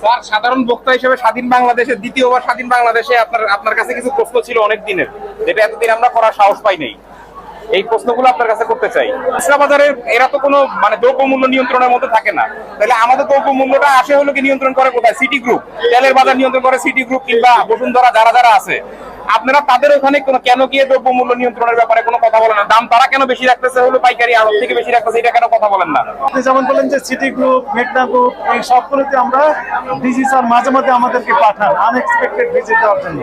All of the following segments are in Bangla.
স্যার, সাধারণ বক্তা হিসেবে স্বাধীন বাংলাদেশে দ্বিতীয়বার স্বাধীন বাংলাদেশে আপনার আপনার কাছে কিছু প্রশ্ন ছিল অনেক দিনের যেটা এতদিন আমরা করার সাহস পাই নাই। এই প্রশ্নগুলো আপনার কাছে করতে চাই। খুচরা বাজারে এরা তো কোনো মানে দ্রব্য মূল্য নিয়ন্ত্রণের মধ্যে থাকে না। তাহলে আমাদের দ্রব্য মূল্যটা আসে হলো কি নিয়ন্ত্রণ করে কোথায়? সিটি গ্রুপ তেলের বাজার নিয়ন্ত্রণ করে সিটি গ্রুপ কিংবা বসুন্ধরা যারা যারা আছে। আপনারা তাদের ওখানে কোনো গিয়ে দ্রব্য মূল্য নিয়ন্ত্রণের ব্যাপারে কোনো কথা বলেন না? দাম তারা কেন বেশি রাখতেছে? হলো পাইকারি আড়ত থেকে বেশি রাখতেছে, এটা কেন কথা বলেন না? আপনি যেমন বলেন যে সিটি গ্রুপ মেঘনা গ্রুপ এই সবগুলোতে আমরা ডিজি স্যার মাঝে মাঝে আমাদেরকে পাঠান আনএক্সপেক্টেড ভিজিট দেওয়ার জন্য।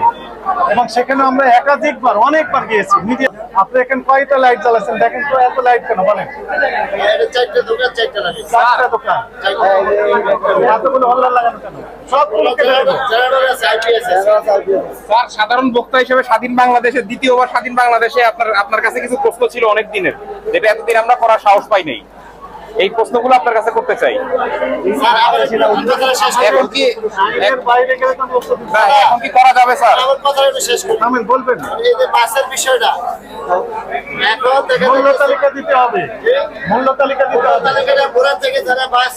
এবং সেখানে আমরা একাধিকবার, অনেকবার গিয়েছি মিডিয়া আপনি এখানে কয়টা লাইট জ্বালাচ্ছেন দেখেন তো এত লাইট কেন? বলেন। চারটে দোকান চারটে লাগে চারটা দোকান। এতগুলো হল্লার লাগানো কেন? স্যার সাধারণ বক্তা হিসেবে স্বাধীন বাংলাদেশের দ্বিতীয়বার স্বাধীন বাংলাদেশে আপনার আপনার কাছে কিছু প্রশ্ন ছিল অনেক দিনের। যেটা এতদিন আমরা করার সাহস পাই নাই। এই প্রশ্নগুলো আপনার কাছে করতে চাই। এখন কি এর বাইরে গেলে তো বক্তব্য দিতে হবে। এখন কি করা যাবে স্যার? বলবেন। এই যে বাসের বিষয়টা। এখন মূল্য তালিকা দিতে হবে। মূল্য তালিকা দিতে হবে। তালিকাটা বোরা থেকে যারা বাস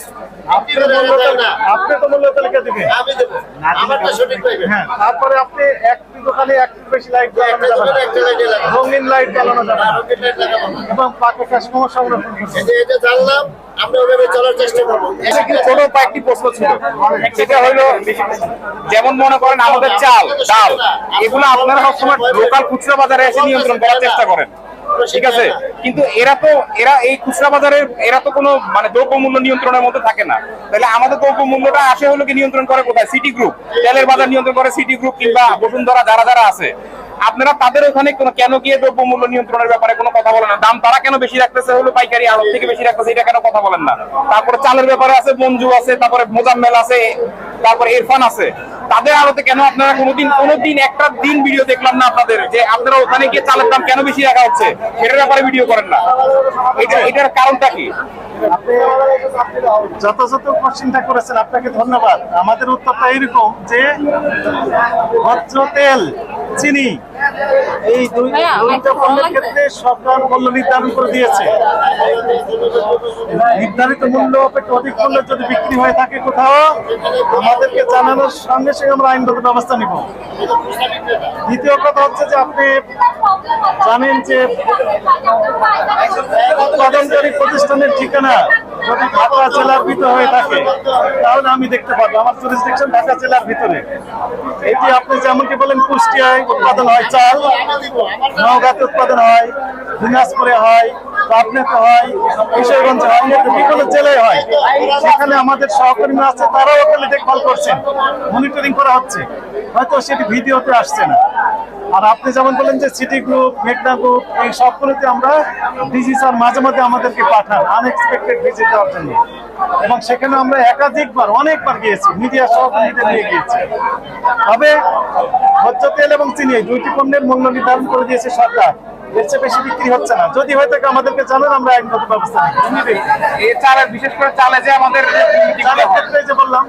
আপনি তো মূল্য তালিকা- আপনি তো মূল্য তালিকা দিবেন। আমি দেবো। আমারটা সঠিক পাইবে হ্যাঁ তারপরে আপনি একটি দোকানে একটু বেশি লাইট যাবে রঙিন লাইট জ্বালানো যাবে। এবং পাকে কাস্টমার সংরক্ষণ করতে এটা জানলাম কিন্তু এরা তো, এরা এই খুচরা এরা তো কোনো মানে দ্রব্য মূল্য নিয়ন্ত্রণের মধ্যে থাকে না। তাহলে আমাদের দ্রব্য মূল্যটা আসে হলো কি নিয়ন্ত্রণ করে কোথায়? সিটি গ্রুপ তেলের বাজার নিয়ন্ত্রণ করে সিটি গ্রুপ কিংবা বসুন্ধরা যারা যারা আছে। আপনারা তাদের ওখানে কোনো কেন গিয়ে দ্রব্য মূল্য নিয়ন্ত্রণের ব্যাপারে কোনো কথা বলেন না? দাম তারা কেন বেশি রাখতেছে? হলো পাইকারি আড়ত থেকে বেশি রাখতেছে, এটা কেন কথা বলেন না? তারপরে চালের ব্যাপারে আছে, মঞ্জু আছে, তারপরে মোজাম্মেল আছে, তারপরে ইরফান আছে। তাদের আড়তে কেন আপনারা কোনোদিন কোনোদিন একটা দিন ভিডিও দেখলাম না আপনাদের? যে আপনারা ওখানে গিয়ে চালের দাম কেন বেশি রাখা হচ্ছে? সেটার ব্যাপারে ভিডিও করেন না। এটা এটার কারণটা কি? যথাযথ কোশ্চিনটা করেছেন আপনাকে ধন্যবাদ। আমাদের উত্তরটা এরকম যে ভদ্র তেল চিনি এই দুইটা পণ্যের ক্ষেত্রে সরকার মূল্য নির্ধারণ করে দিয়েছে। নির্ধারিত মূল্য অপেক্ষা অধিক মূল্যে যদি বিক্রি হয়ে থাকে কোথাও আমাদেরকে জানানোর সঙ্গে সঙ্গে আমরা আইনগত ব্যবস্থা নিব। দ্বিতীয় কথা হচ্ছে যে আপনি জানেন যে উৎপাদনকারী প্রতিষ্ঠানের ঠিকানা যদি ঢাকা জেলার ভিতরে হয়ে থাকে, তাহলে আমি দেখতে পারব। আমার জুরিসডিকশন ঢাকা জেলার ভিতরে। এটি আপনি যেমনটি বলেন, কুষ্টিয়ায় উৎপাদন হয় চাল, নওগাঁতে উৎপাদন হয়, দিনাজপুরে হয় পাবনাতে হয়, কিশোরগঞ্জে হয় বিভিন্ন হয়। সেখানে আমাদের সহকর্মী আছে, তারাও ওখানে দেখভাল করছেন। মনিটরিং করা হচ্ছে। হয়তো সেটি ভিডিওতে আসছে না। আর আপনি যেমন বলেন যে সিটি গ্রুপ মেঘনা গ্রুপ এই সবগুলোতে আমরা ডিজি স্যার মাঝে মাঝে আমাদেরকে পাঠান আনএক্সপেক্টেড ভিজিট দেওয়ার জন্য। এবং সেখানে আমরা একাধিকবার অনেকবার গিয়েছি মিডিয়া সহযোগিতা নিয়ে গিয়েছি। তবে ভোজ্য তেল এবং চিনি এই দুইটি পণ্যের মূল্য নির্ধারণ করে দিয়েছে সরকার। এর চেয়ে বেশি বিক্রি হচ্ছে না। যদি হয়ে আমাদেরকে জানান আমরা ব্যবস্থা নিই Immediately। চালের বিশেষ করে চালে যে আমাদের ক্ষেত্রে যে বললাম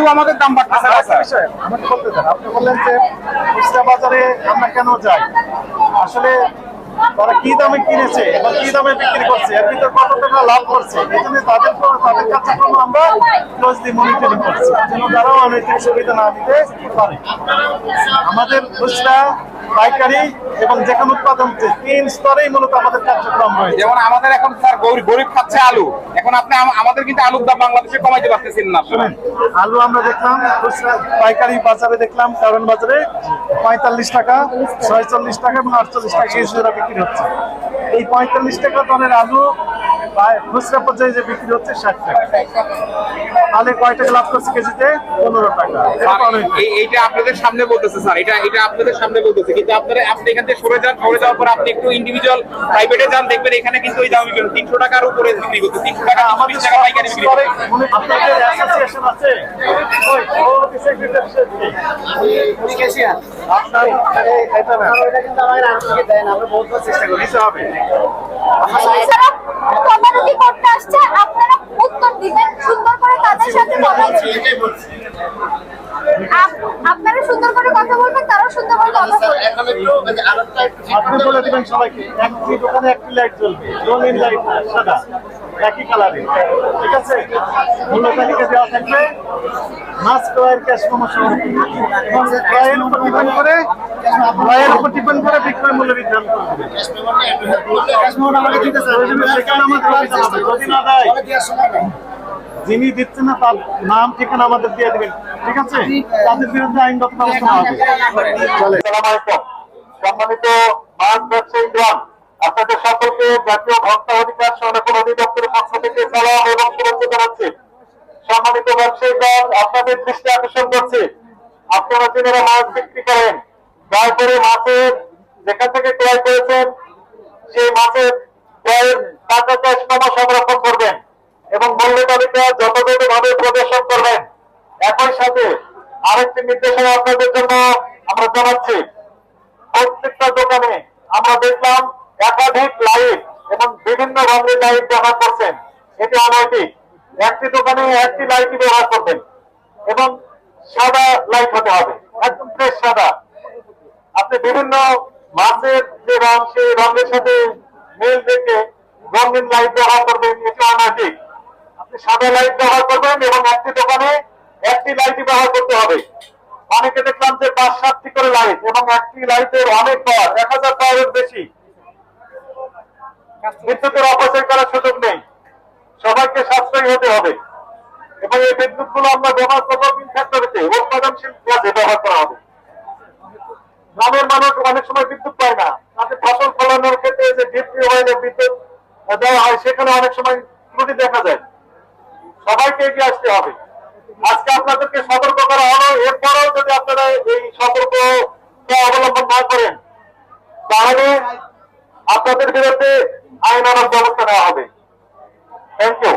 আলু আমাদের দাম বাড়তেছে স্যার। বিষয়, আমাকে বলতে দেন। আপনি বললেন যে খুচরা বাজারে আমরা কেন যাই? আসলে তারা কি দামে কিনেছে এবং কি দামে বিক্রি করছে? এর ভিতরে কত টাকা লাভ করছে? এই জন্য তাদের তাদের কার্যক্রম আমরা ক্লোজলি মনিটরিং করছি। যেন তারাও আমি সুবিধা না দিতে পারে। আমাদের খুচরা পাইকারি এবং যেখানে উৎপাদন হচ্ছে তিন স্তরেই মূলত আমাদের কার্যক্রম রয়েছে। যেমন আমাদের এখন স্যার গরিব গরিব খাচ্ছে আলু। এখন আপনি আমাদের কিন্তু আলুর দাম বাংলাদেশে কমাইতে পারতেছেন না। শুনেন আলু আমরা দেখলাম পাইকারি বাজারে দেখলাম কারণ বাজারে পঁয়তাল্লিশ টাকা ছয়চল্লিশ টাকা এবং আটচল্লিশ টাকা কেজি ধরে বিক্রি হচ্ছে। এই পঁয়তাল্লিশ টাকা দরের আলু খুচরা পর্যায়ে যে বিক্রি হচ্ছে ষাট টাকা। তাহলে কয় টাকা লাভ করছে কেজিতে পনেরো টাকা। এটা এইটা আপনাদের সামনে বলতেছে স্যার। এটা এটা আপনাদের সামনে বলতেছে। কিন্তু আপনারা আপনি এখান থেকে সরে যান সরে যাওয়ার পর আপনি একটু ইন্ডিভিজুয়াল প্রাইভেটে যান দেখবেন এখানে কিন্তু ওই দাম বিক্রি। তিনশো টাকার উপরে বিক্রি করতে তিনশো টাকা আমাদের আমাদের টাকা পাইকারি বিক্রি মনে- আপনাদের অ্যাসোসিয়েশন আছে। ওই সভাপতি সেক্রেটারি আপনার এই- এটা না। দিতে হবে। এছাড়া তদারকি করতে আসছে? আপনারা উত্তর দিবেন। সুন্দর করে তাদের সাথে কথা বলছি। আপনারা সুন্দর করে কথা বলবেন তারাও সুন্দর করে কথা বলবেন। এখন একটু ওই আরেকটা একটু আপনি বলে দিবেন সবাইকে একটি দোকানে একটি লাইট জ্বলবে রঙিন লাইট সাদা একই কালারে ঠিক আছে? মূল্য তালিকা দেওয়া থাকবে। ক্রয়ের ক্যাশ ক্রয়ের উপর ডিপেন্ড করে ক্রয়ের উপর ডিপেন্ড করে বিক্রয় মূল্য নির্ধারণ করবেন সেখানে আমাদের যদি না দেয় যিনি দিচ্ছেন না তার নাম ঠিকানা আমাদের দিয়ে দেবেন। ঠিক আছে? তাদের বিরুদ্ধে আইনগত ব্যবস্থা হবে। সম্মানিত মাছ আপনাদের সকলকে জাতীয় ভোক্তা অধিকার সংরক্ষণ অধিদপ্তরের পক্ষ থেকে সালাম এবং শুভেচ্ছা জানাচ্ছি। সম্মানিত ব্যবসায়ীগণ আপনাদের দৃষ্টি আকর্ষণ করছে। আপনারা যারা মাছ বিক্রি করেন দয়া করে মাছের যেখান থেকে ক্রয় করেছেন সেই মাছের ক্রয়ের টাকা ক্যাশ নামা এবং যথাযথভাবে প্রদর্শন করবেন। একই সাথে আরেকটি নির্দেশনা আপনাদের জন্য আমরা জানাচ্ছি। প্রত্যেকটা দোকানে আমরা দেখলাম একাধিক লাইট এবং বিভিন্ন রঙের লাইট ব্যবহার করছেন। এটি অনৈতিক। একটি দোকানে একটি লাইটই ব্যবহার করবেন এবং সাদা লাইট হতে হবে। একদম ফ্রেশ সাদা। আপনি বিভিন্ন মাছের যে রং, সেই রঙের সাথে মিল রেখে রঙিন লাইট ব্যবহার করবেন। এটি অনৈতিক। সাদা লাইট ব্যবহার করবেন এবং একটি দোকানে একটি লাইটই ব্যবহার করতে হবে। অনেকে দেখলাম যে পাঁচ সাতটি করে লাইট এবং একটি লাইটের অনেক পাওয়ার এক হাজার পাওয়ারের বেশি। বিদ্যুতের অপচয় করার সুযোগ নেই। সবাইকে সাশ্রয়ী হতে হবে। এবং এই বিদ্যুৎ গুলো আমরা ব্যবহার করব ফ্যাক্টরিতে উৎপাদনশীল কাজে ব্যবহার করা হবে। গ্রামের মানুষ অনেক সময় বিদ্যুৎ পায় না। তাদের ফসল ফলানোর ক্ষেত্রে যে ডিপি বিদ্যুৎ দেওয়া হয়, সেখানে অনেক সময় ত্রুটি দেখা যায়। সবাইকে এগিয়ে আসতে হবে। আজকে আপনাদেরকে সতর্ক করা হলো। এরপরেও যদি আপনারা এই সতর্ক অবলম্বন না করেন, তাহলে আপনাদের বিরুদ্ধে আইন আনার ব্যবস্থা নেওয়া হবে। Thank you